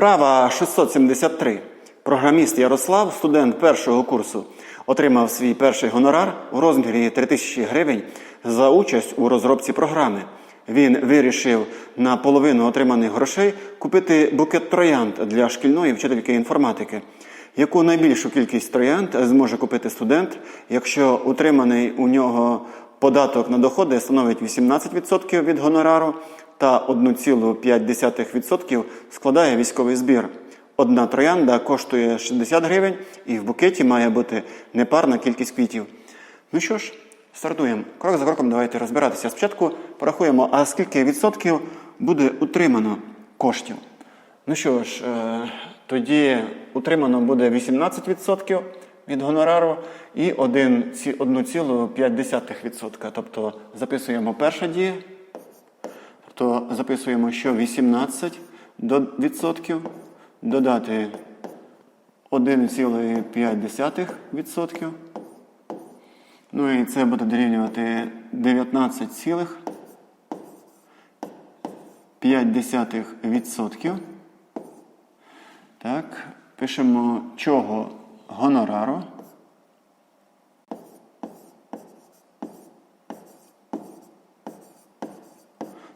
Вправа 673. Програміст Ярослав, студент першого курсу, отримав свій перший гонорар у розмірі 3000 гривень за участь у розробці програми. Він вирішив на половину отриманих грошей купити букет троянд для шкільної вчительки інформатики. Яку найбільшу кількість троянд зможе купити студент, якщо утриманий у нього податок на доходи становить 18% від гонорару та 1,5% складає військовий збір. Одна троянда коштує 60 гривень, і в букеті має бути непарна кількість квітів. Ну що ж, стартуємо. Крок за кроком давайте розбиратися. Спочатку порахуємо, а скільки відсотків буде утримано коштів. Ну що ж, е, тоді утримано буде 18% від гонорару і 1,5%. Тобто записуємо перша дія, тобто записуємо, що 18 до відсотків додати 1,5%. Ну і це буде дорівнювати 19,5%. Так, пишемо чого гонорару.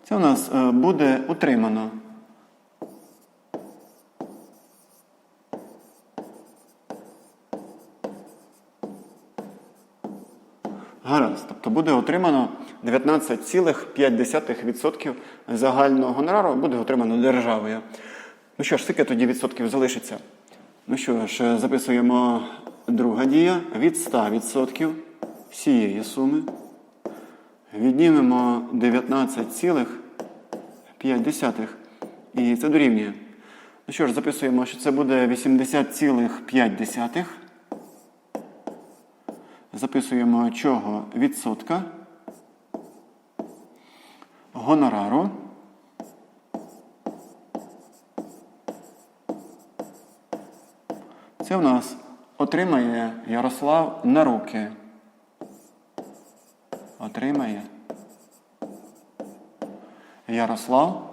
Це у нас е, буде утримано. Гаразд. Тобто буде отримано 19,5% загального гонорару буде отримано державою. Ну що ж, скільки тоді відсотків залишиться? Ну що ж, записуємо друга дія від 100% всієї суми. Віднімемо 19,5. І це дорівнює. Ну що ж, записуємо, що це буде 80,5. Записуємо чого відсотка гонорару. Це в нас отримає Ярослав на руки. Отримає Ярослав.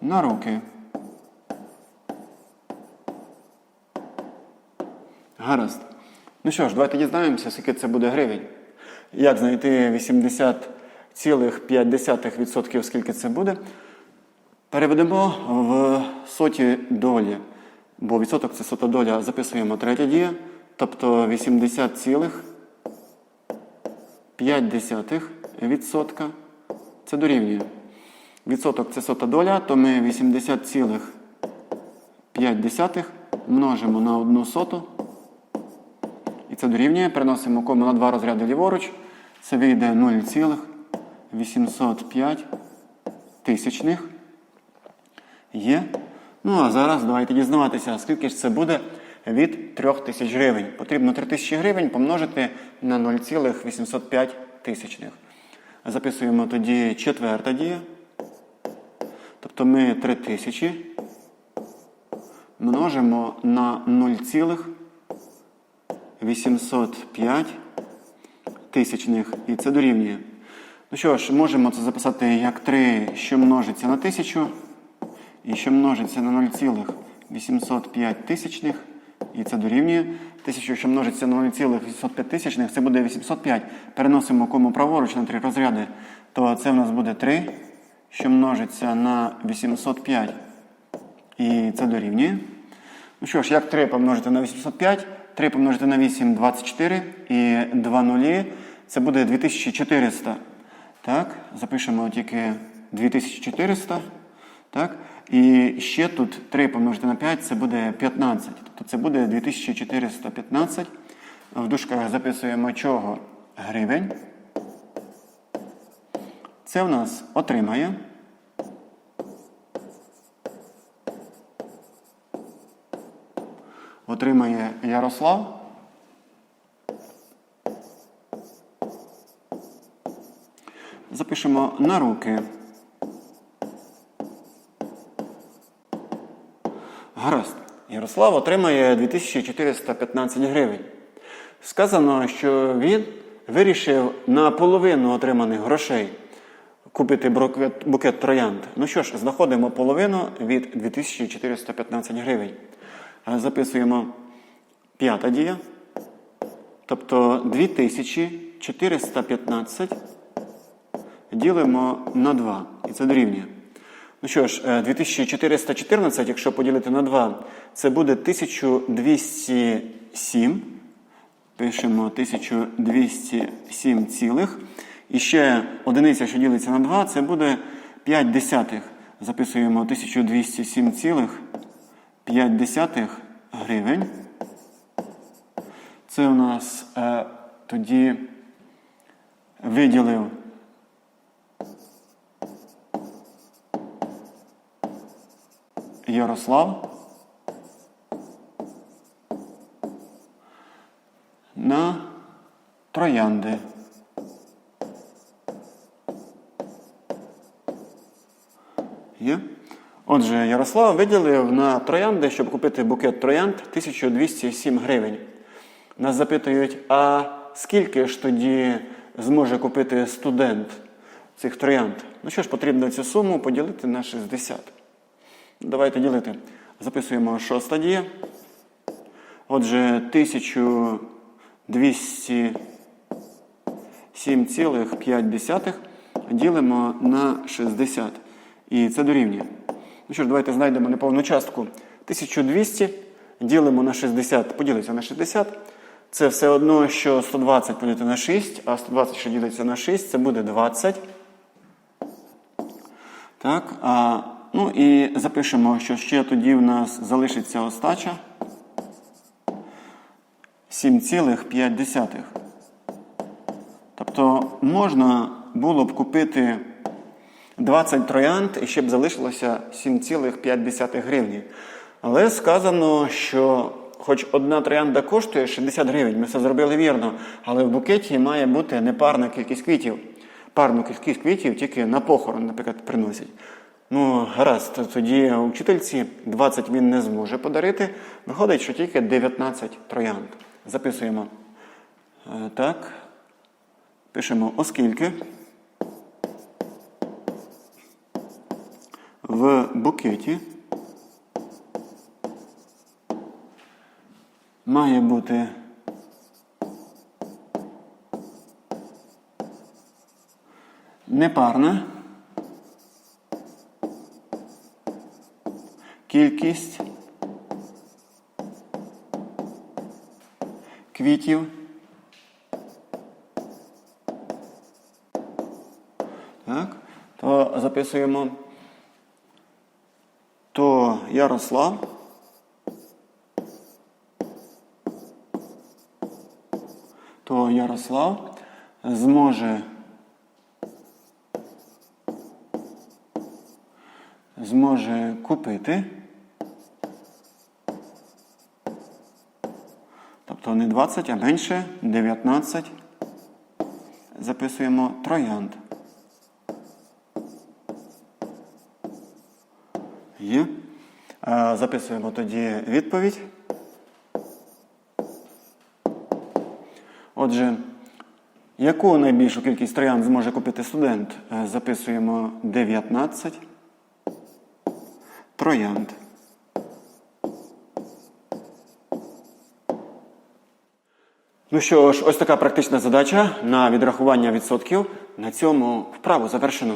На руки. Гаразд. Ну що ж, давайте дізнаємося, скільки це буде гривень. Як знайти 80,5%, скільки це буде? Переведемо в соті долі, бо відсоток це сота доля. Записуємо третя дія, тобто 80,5% це дорівнює. Відсоток це сота доля, то ми 80,5 множимо на одну соту. І це дорівнює. Переносимо кому на два розряди ліворуч. Це вийде 0,805 тисячних. Є. Ну, а зараз давайте дізнаватися, скільки ж це буде від 3000 гривень. Потрібно 3000 гривень помножити на 0,805 тисячних. Записуємо тоді четверта дія. Тобто ми 3000 множимо на 0,805 тисячних. І це дорівнює. Ну що ж, можемо це записати як 3, що множиться на 1000. І що множиться на 0,805 тисячних, і це дорівнює. 1000, що множиться на 0,805 тисячних, це буде 805. Переносимо кому праворуч на три розряди, то це в нас буде 3, що множиться на 805. І це дорівнює. Ну що ж, як 3 помножити на 805? 3 помножити на 8 24 і 2 нулі. Це буде 2400. Так, запишемо тільки 2400. Так? І ще тут 3 помножити на 5 це буде 15. Тобто це буде 2415. В дужках записуємо чого гривень. Це в нас отримає. Отримає Ярослав. Запишемо на руки. Гаразд. Ярослав отримає 2415 гривень. Сказано, що він вирішив на половину отриманих грошей купити букет, троянд. Ну що ж, знаходимо половину від 2415 гривень. Записуємо п'ята дія. Тобто 2415 ділимо на 2. І це дорівнює. Ну що ж, е, 2414, якщо поділити на 2, це буде 1207. Пишемо 1207 цілих. І ще одиниця, що ділиться на 2, це буде 5 десятих. Записуємо 1207 цілих 5 десятих гривень. Це у нас е, тоді виділив Ярослав на троянди. Є? Отже, Ярослав виділив на троянди, щоб купити букет троянд 1207 гривень. Нас запитують, а скільки ж тоді зможе купити студент цих троянд? Ну що ж, потрібно цю суму поділити на 60. Давайте ділити. Записуємо шоста дія. Отже, 1207,5 ділимо на 60. І це дорівнює. Ну що ж, давайте знайдемо неповну частку. 1200 ділимо на 60, поділиться на 60. Це все одно, що 120 поділити на 6, а 120, що ділиться на 6, це буде 20. Так, а, ну і запишемо, що ще тоді в нас залишиться остача 7,5. Тобто можна було б купити 20 троянд і ще б залишилося 7,5 гривні. Але сказано, що хоч одна троянда коштує 60 гривень, ми все зробили вірно, але в букеті має бути непарна кількість квітів. Парну кількість квітів тільки на похорон, наприклад, приносять. Ну, гаразд, тоді учительці 20 він не зможе подарити. Виходить, що тільки 19 троянд. Записуємо. Е, Так. Пишемо, оскільки в букеті має бути непарна кількість квітів. Так, то записуємо. То Ярослав то Ярослав зможе зможе купити. Тобто не 20, а менше 19. Записуємо троянд. Є. Е, Записуємо тоді відповідь. Отже, яку найбільшу кількість троянд зможе купити студент? Е, Записуємо 19 троянд. Ну що ж, ось така практична задача на відрахування відсотків. На цьому вправу завершено.